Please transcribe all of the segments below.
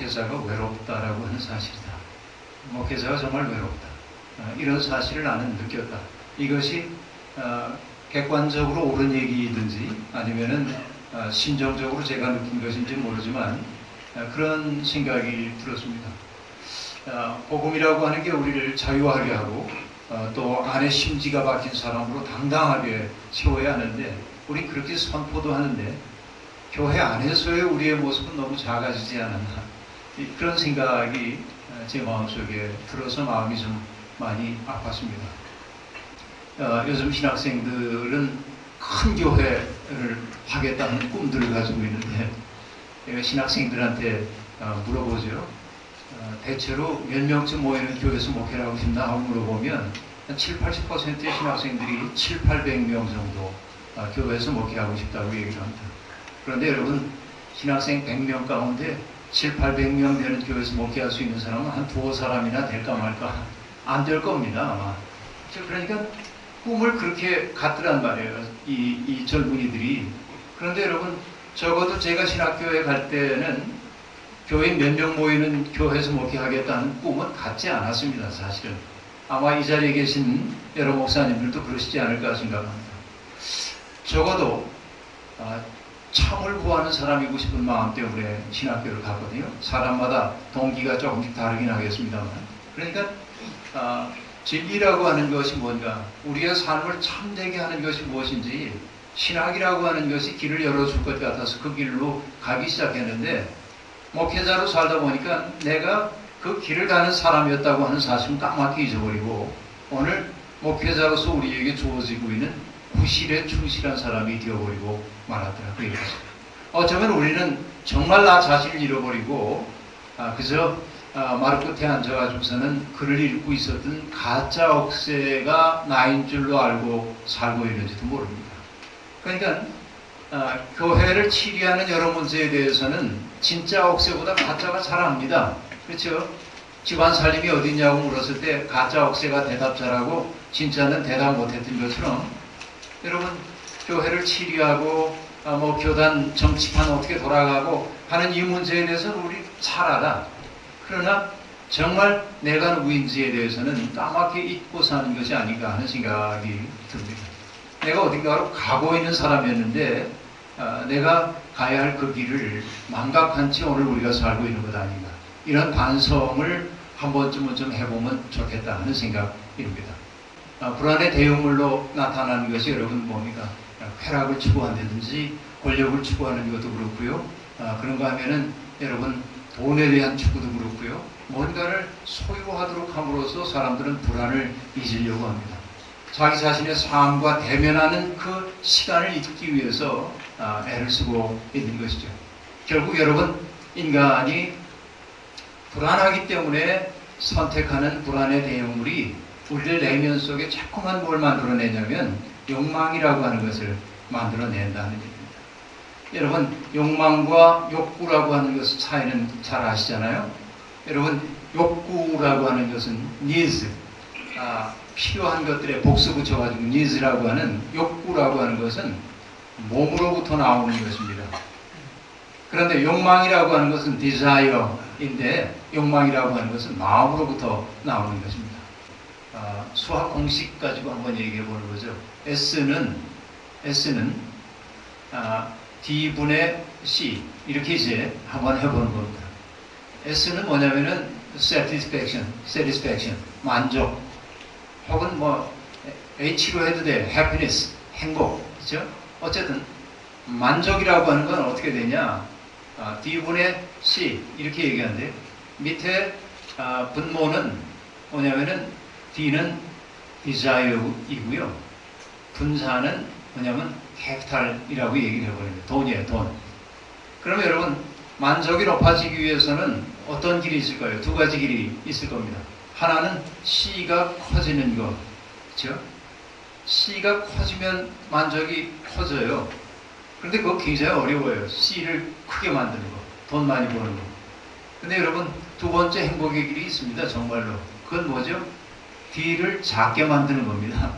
목회자가 외롭다라고 하는 사실이다. 목회자가 정말 외롭다. 어, 이런 사실을 나는 느꼈다. 이것이 어, 객관적으로 옳은 얘기든지 아니면은 어, 심정적으로 제가 느낀 것인지 모르지만 어, 그런 생각이 들었습니다. 어, 복음이라고 하는 게 우리를 자유하게 하고 어, 또 안에 심지가 박힌 사람으로 당당하게 세워야 하는데 우리 그렇게 선포도 하는데 교회 안에서의 우리의 모습은 너무 작아지지 않았나 이- 그런 생각이 어, 제 마음속에 들어서 마음이 좀 많이 아팠습니다. 어, 요즘 신학생들은 큰 교회를 하겠다는 꿈들을 가지고 있는데 제가 신학생들한테 어, 물어보죠. 어, 대체로 몇 명쯤 모이는 교회에서 목회를 하고 싶나 하고 물어보면 한 7, 80%의 신학생들이 7, 800명 정도 어, 교회에서 목회하고 싶다고 얘기를 합니다. 그런데 여러분 신학생 100명 가운데 7, 800명 되는 교회에서 목회할 수 있는 사람은 한 두어 사람이나 될까 말까 안 될 겁니다 아마. 저 그러니까 꿈을 그렇게 갖더란 말이에요 이, 이 젊은이들이. 그런데 여러분 적어도 제가 신학교에 갈 때는 교인 몇 명 모이는 교회에서 목회하겠다는 꿈은 갖지 않았습니다 사실은. 아마 이 자리에 계신 여러 목사님들도 그러시지 않을까 생각합니다. 적어도 아, 참을 구하는 사람이고 싶은 마음 때문에 신학교를 갔거든요. 사람마다 동기가 조금씩 다르긴 하겠습니다만. 그러니까 아, 진리라고 하는 것이 뭔가, 우리의 삶을 참되게 하는 것이 무엇인지, 신학이라고 하는 것이 길을 열어줄 것 같아서 그 길로 가기 시작했는데, 목회자로 살다 보니까 내가 그 길을 가는 사람이었다고 하는 사실은 까맣게 잊어버리고, 오늘 목회자로서 우리에게 주어지고 있는 구실에 충실한 사람이 되어버리고 말았더라. 그. 어쩌면 우리는 정말 나 자신을 잃어버리고, 아, 그저 아, 마루 끝에 앉아가지고서는 글을 읽고 있었던 가짜 억새가 나인 줄로 알고 살고 있는지도 모릅니다. 그러니까 아, 교회를 치리하는 여러 문제에 대해서는 진짜 억새보다 가짜가 잘 압니다. 그렇죠? 집안 살림이 어디냐고 물었을 때 가짜 억새가 대답 잘하고 진짜는 대답 못했던 것처럼 여러분 교회를 치리하고 아, 뭐 교단 정치판 어떻게 돌아가고 하는 이 문제에 대해서는 우리 잘 알아. 그러나 정말 내가 누구인지에 대해서는 까맣게 잊고 사는 것이 아닌가 하는 생각이 듭니다. 내가 어딘가로 가고 있는 사람이었는데 아, 내가 가야 할 그 길을 망각한 채 오늘 우리가 살고 있는 것 아닌가 이런 반성을 한 번쯤은 좀 해보면 좋겠다 하는 생각입니다. 아, 불안의 대응물로 나타나는 것이 여러분 뭡니까? 아, 쾌락을 추구한다든지 권력을 추구하는 것도 그렇고요. 아, 그런가 하면은 여러분 돈에 대한 추구도 그렇고요. 뭔가를 소유하도록 함으로써 사람들은 불안을 잊으려고 합니다. 자기 자신의 삶과 대면하는 그 시간을 잊기 위해서 아, 애를 쓰고 있는 것이죠. 결국 여러분 인간이 불안하기 때문에 선택하는 불안의 대응물이 우리를 내면 속에 자꾸만 뭘 만들어내냐면 욕망이라고 하는 것을 만들어낸다는 얘기입니다. 여러분 욕망과 욕구라고 하는 것의 차이는 잘 아시잖아요. 여러분 욕구라고 하는 것은 needs, 아, 필요한 것들에 복수 붙여가지고 needs라고 하는 욕구라고 하는 것은 몸으로부터 나오는 것입니다. 그런데 욕망이라고 하는 것은 desire인데 욕망이라고 하는 것은 마음으로부터 나오는 것입니다. 아, 수학 공식 가지고 한번 얘기해 보는 거죠. S는 S는 아, D분의 C 이렇게 이제 한번 해보는 겁니다. S는 뭐냐면은 satisfaction, satisfaction, 만족, 혹은 뭐 H로 해도 돼, happiness, 행복, 그렇죠? 어쨌든 만족이라고 하는 건 어떻게 되냐? 아, D분의 C 이렇게 얘기하는데 밑에 아, 분모는 뭐냐면은 D는 desire이고요. 분사는 뭐냐면 capital이라고 얘기를 해버립니다. 돈이에요, 돈. 그러면 여러분 만족이 높아지기 위해서는 어떤 길이 있을까요? 두 가지 길이 있을 겁니다. 하나는 C가 커지는 것, 그렇죠? C가 커지면 만족이 커져요. 그런데 그거 굉장히 어려워요. C를 크게 만드는 거, 돈 많이 버는 거. 근데 여러분 두 번째 행복의 길이 있습니다. 정말로. 그건 뭐죠? D를 작게 만드는 겁니다.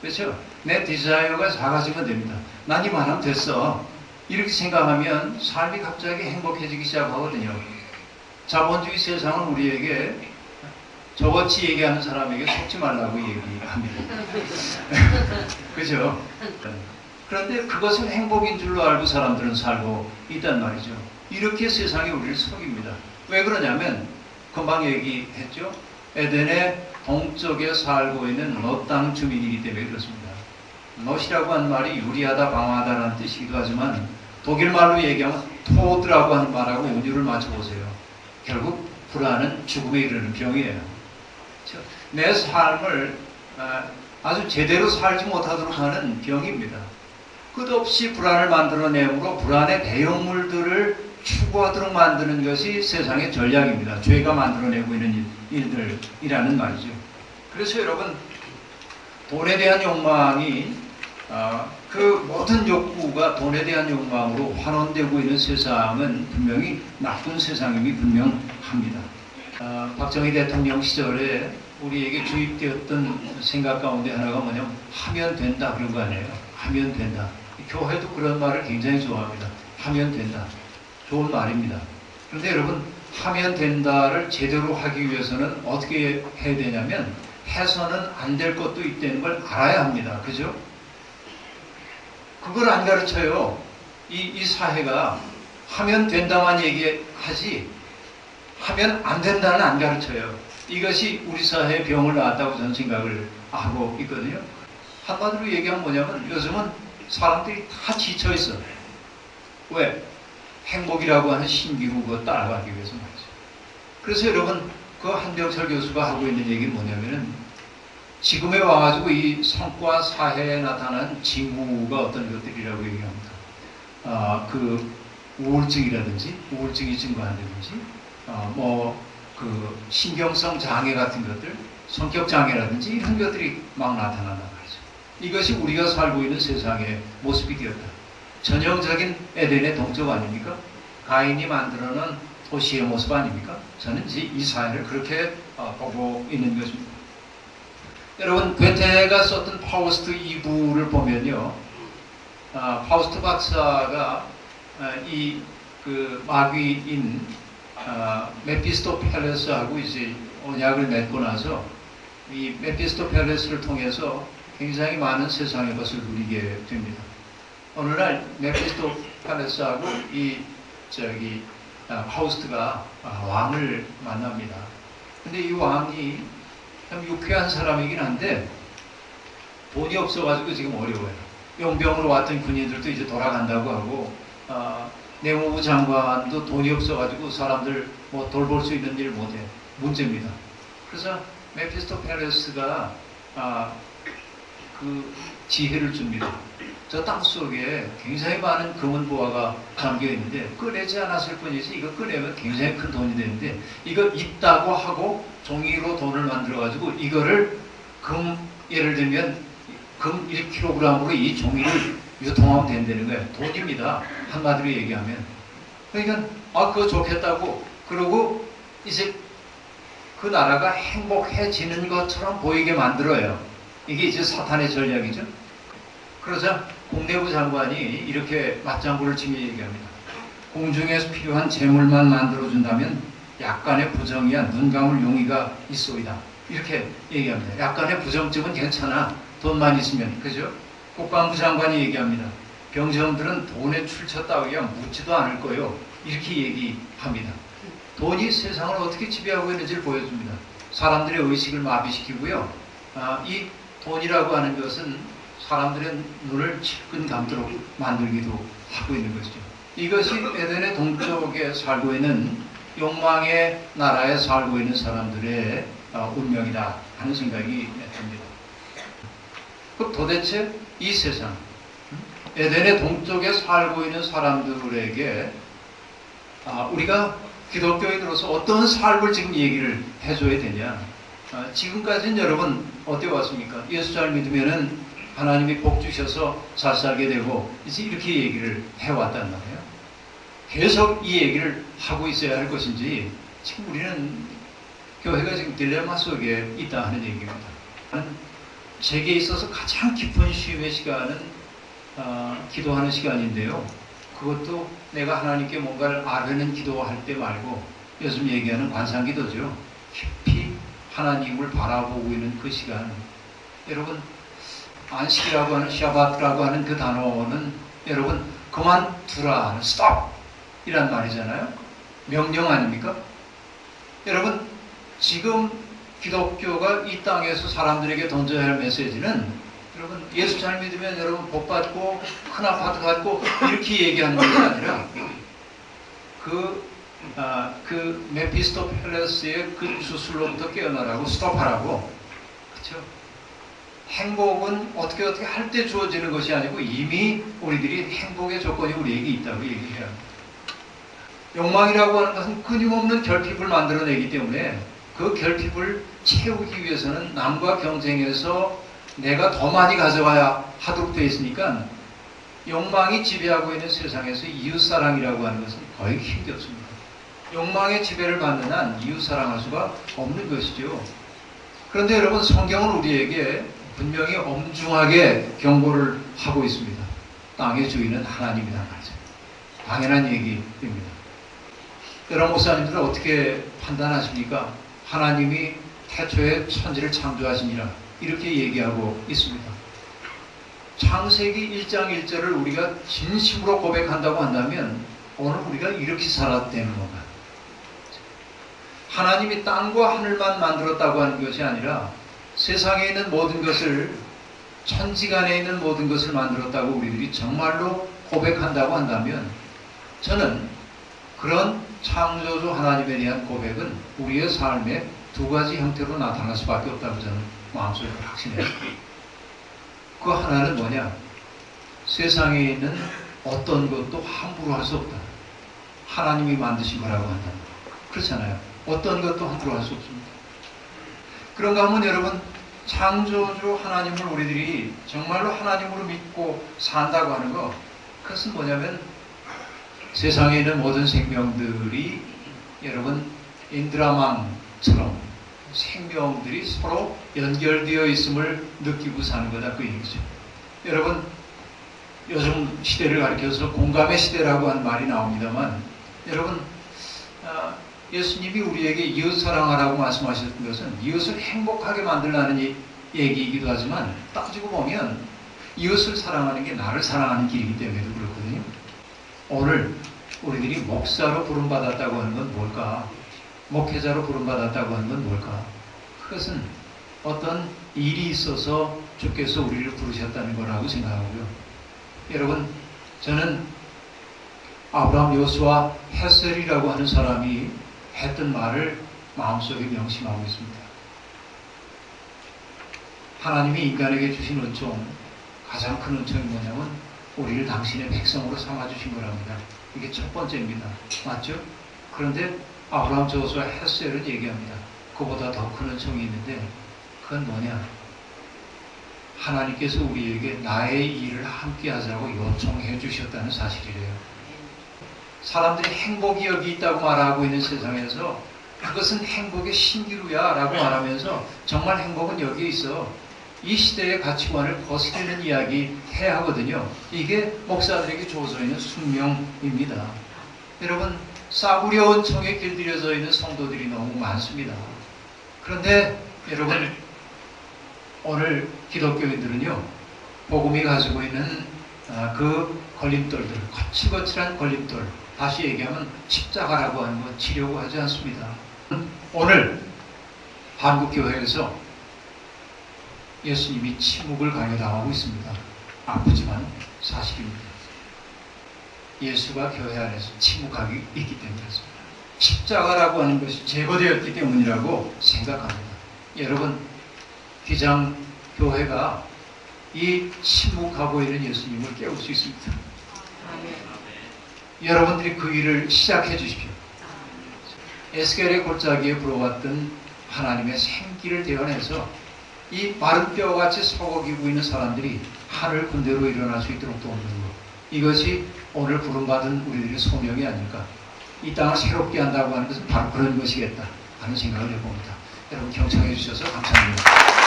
그렇죠? 내 디자이어가 작아지면 됩니다. 난 이만하면 됐어. 이렇게 생각하면 삶이 갑자기 행복해지기 시작하거든요. 자본주의 세상은 우리에게 저같이 얘기하는 사람에게 속지 말라고 얘기합니다. 그죠? 그런데 그것은 행복인 줄로 알고 사람들은 살고 있단 말이죠. 이렇게 세상이 우리를 속입니다. 왜 그러냐면 금방 얘기했죠. 에덴의 동쪽에 살고 있는 롯땅 주민이기 때문에 그렇습니다. 롯이라고 하는 말이 유리하다, 강하다라는 뜻이기도 하지만 독일 말로 얘기하면 토드라고 하는 말하고 운율을 맞춰보세요. 결국 불안은 죽음에 이르는 병이에요. 내 삶을 아, 아주 제대로 살지 못하도록 하는 병입니다. 끝없이 불안을 만들어내므로 불안의 대형물들을 추구하도록 만드는 것이 세상의 전략입니다. 죄가 만들어내고 있는 일- 일들이라는 말이죠. 그래서 여러분 돈에 대한 욕망이 아, 그 모든 욕구가 돈에 대한 욕망으로 환원되고 있는 세상은 분명히 나쁜 세상임이 분명합니다. 아, 박정희 대통령 시절에 우리에게 주입되었던 생각 가운데 하나가 뭐냐면 하면 된다 그런 거 아니에요. 하면 된다. 교회도 그런 말을 굉장히 좋아합니다. 하면 된다. 좋은 말입니다. 그런데 여러분 하면 된다를 제대로 하기 위해서는 어떻게 해야 되냐면 해서는 안 될 것도 있다는 걸 알아야 합니다. 그죠? 그걸 안 가르쳐요. 이, 이 사회가 하면 된다만 얘기하지 하면 안 된다는 안 가르쳐요. 이것이 우리 사회의 병을 낳았다고 저는 생각을 하고 있거든요. 한마디로 얘기하면 뭐냐면 요즘은 사람들이 다 지쳐 있어. 왜? 행복이라고 하는 신기루 그거 따라가기 위해서 말이죠. 그래서 여러분 그 한병철 교수가 하고 있는 얘기는 뭐냐면은 지금에 와가지고 이 성과 사회에 나타난 징후가 어떤 것들이라고 얘기합니다. 아, 그 우울증이라든지 우울증이 증가한다든지 아, 뭐그 신경성 장애 같은 것들 성격 장애라든지 이런 것들이 막 나타난단 말이죠. 이것이 우리가 살고 있는 세상의 모습이 되었다. 전형적인 에덴의 동적 아닙니까? 가인이 만들어놓은 도시의 모습 아닙니까? 저는 이 사회를 그렇게 어, 보고 있는 것입니다. 여러분 괴테가 썼던 파우스트 2부를 보면요, 아, 파우스트 박사가 아, 이그 마귀인 아, 메피스토펠레스하고 이제 언약을 맺고 나서 이 메피스토펠레스를 통해서 굉장히 많은 세상의 것을 누리게 됩니다. 어느 날 메피스토펠레스하고 이 저기 아, 파우스트가 아, 왕을 만납니다. 근데 이 왕이 참 유쾌한 사람이긴 한데 돈이 없어가지고 지금 어려워요. 용병으로 왔던 군인들도 이제 돌아간다고 하고 아, 내무부 장관도 돈이 없어가지고 사람들 뭐 돌볼 수 있는 일 못해 문제입니다. 그래서 메피스토 페레스가 아, 그 지혜를 줍니다. 저 땅 속에 굉장히 많은 금은 보화가 담겨 있는데 꺼내지 않았을 뿐이지 이거 꺼내면 굉장히 큰 돈이 되는데 이거 있다고 하고 종이로 돈을 만들어 가지고 이거를 금 예를 들면 금 1kg으로 이 종이를 유통하면 된다는 거예요. 돈입니다. 한마디로 얘기하면. 그러니까 아 그거 좋겠다고 그러고 이제 그 나라가 행복해지는 것처럼 보이게 만들어요. 이게 이제 사탄의 전략이죠. 그러자 공내부 장관이 이렇게 맞장구를 치며 얘기합니다. 공중에서 필요한 재물만 만들어준다면 약간의 부정이야 눈 감을 용의가 있소이다. 이렇게 얘기합니다. 약간의 부정증은 괜찮아. 돈만 있으면. 그죠? 국방부 장관이 얘기합니다. 병정들은 돈에 출처 따위야 묻지도 않을 거요. 이렇게 얘기합니다. 돈이 세상을 어떻게 지배하고 있는지를 보여줍니다. 사람들의 의식을 마비시키고요. 아, 이 돈이라고 하는 것은 사람들의 눈을 질끈 감도록 만들기도 하고 있는 것이죠. 이것이 에덴의 동쪽에 살고 있는 욕망의 나라에 살고 있는 사람들의 어, 운명이다 하는 생각이 듭니다. 그 도대체 이 세상, 음? 에덴의 동쪽에 살고 있는 사람들에게 아, 우리가 기독교인으로서 어떤 삶을 지금 얘기를 해줘야 되냐? 아, 지금까지는 여러분 어때 왔습니까? 예수 잘 믿으면은 하나님이 복 주셔서 잘 살게 되고 이제 이렇게 얘기를 해왔단 말이에요. 계속 이 얘기를 하고 있어야 할 것인지 지금 우리는 교회가 지금 딜레마 속에 있다 하는 얘기입니다. 제게 있어서 가장 깊은 쉼의 시간은 어, 기도하는 시간인데요. 그것도 내가 하나님께 뭔가를 아뢰는 기도할 때 말고 요즘 얘기하는 관상기도죠. 깊이 하나님을 바라보고 있는 그 시간. 여러분, 안식이라고 하는 샤바트라고 하는 그 단어는 여러분 그만두라, stop 이란 말이잖아요. 명령 아닙니까? 여러분, 지금 기독교가 이 땅에서 사람들에게 던져야 할 메시지는 여러분 예수 잘 믿으면 여러분 복 받고 큰 아파트 갖고 이렇게 얘기하는 것이 아니라 그, 아, 그 메피스토 펠레스의 그 주술로부터 깨어나라고 스톱하라고 그렇죠? 행복은 어떻게 어떻게 할 때 주어지는 것이 아니고 이미 우리들이 행복의 조건이 우리에게 있다고 합니다. 욕망이라고 하는 것은 끊임없는 결핍을 만들어내기 때문에 그 결핍을 채우기 위해서는 남과 경쟁해서 내가 더 많이 가져가야 하도록 되어 있으니까 욕망이 지배하고 있는 세상에서 이웃사랑이라고 하는 것은 거의 힘겹습니다. 욕망의 지배를 받는 한 이웃사랑할 수가 없는 것이죠. 그런데 여러분 성경은 우리에게 분명히 엄중하게 경고를 하고 있습니다. 땅의 주인은 하나님이란 말이죠. 당연한 얘기입니다. 여러분 목사님들은 어떻게 판단하십니까? 하나님이 태초에 천지를 창조하시니라 이렇게 얘기하고 있습니다. 창세기 1장 1절을 우리가 진심으로 고백한다고 한다면 오늘 우리가 이렇게 살았다는 건가? 하나님이 땅과 하늘만 만들었다고 하는 것이 아니라 세상에 있는 모든 것을 천지간에 있는 모든 것을 만들었다고 우리들이 정말로 고백한다고 한다면 저는 그런 창조주 하나님에 대한 고백은 우리의 삶의 두 가지 형태로 나타날 수밖에 없다고 저는 마음속에 확신해요. 그 하나는 뭐냐? 세상에 있는 어떤 것도 함부로 할 수 없다. 하나님이 만드신 거라고 한다. 그렇잖아요. 어떤 것도 함부로 할 수 없습니다. 그런가 하면 여러분, 창조주 하나님을 우리들이 정말로 하나님으로 믿고 산다고 하는 거, 그것은 뭐냐면 세상에 있는 모든 생명들이 여러분 인드라망처럼 생명들이 서로 연결되어 있음을 느끼고 사는 거다 그 얘기죠. 여러분 요즘 시대를 가리켜서 공감의 시대라고 하는 말이 나옵니다만 여러분 아, 예수님이 우리에게 이웃 사랑하라고 말씀하셨던 것은 이웃을 행복하게 만들라는 이- 얘기이기도 하지만 따지고 보면 이웃을 사랑하는 게 나를 사랑하는 길이기 때문에도 그렇거든요. 오늘 우리들이 목사로 부름받았다고 하는 건 뭘까? 목회자로 부름받았다고 하는 건 뭘까? 그것은 어떤 일이 있어서 주께서 우리를 부르셨다는 거라고 생각하고요. 여러분, 저는 아브라함 요수와 헤셀이라고 하는 사람이 했던 말을 마음속에 명심하고 있습니다. 하나님이 인간에게 주신 은총, 가장 큰 은총이 뭐냐면 우리를 당신의 백성으로 삼아주신 거랍니다. 이게 첫 번째입니다. 맞죠? 그런데 아브라함 저수와 헤셀은 얘기합니다. 그보다 더 큰 은총이 있는데 그건 뭐냐? 하나님께서 우리에게 나의 일을 함께 하자고 요청해 주셨다는 사실이래요. 사람들이 행복이 여기 있다고 말하고 있는 세상에서 그것은 행복의 신기루야 라고 말하면서 정말 행복은 여기 있어. 이 시대의 가치관을 거스르는 이야기 해야 하거든요. 이게 목사들에게 주어져 있는 숙명입니다. 여러분, 싸구려 은총에 길들여져 있는 성도들이 너무 많습니다. 그런데 여러분, 오늘 기독교인들은요, 복음이 가지고 있는 아, 그 걸림돌들, 거칠거칠한 걸림돌, 다시 얘기하면 십자가라고 하는 건 치려고 하지 않습니다. 오늘 한국교회에서 예수님이 침묵을 강요당하고 있습니다. 아프지만 사실입니다. 예수가 교회 안에서 침묵하기 있기 때문에 그렇습니다. 십자가라고 하는 것이 제거되었기 때문이라고 생각합니다. 여러분, 기장 교회가 이 침묵하고 있는 예수님을 깨울 수 있습니다. 여러분들이 그 일을 시작해 주십시오. 에스겔의 골짜기에 불어왔던 하나님의 생기를 대원해서 이 마른 뼈같이 썩어기고 있는 사람들이 하늘 군대로 일어날 수 있도록 도우는 것. 이것이 오늘 부름받은 우리들의 소명이 아닐까. 이 땅을 새롭게 한다고 하는 것은 바로 그런 것이겠다 하는 생각을 해봅니다. 여러분 경청해 주셔서 감사합니다.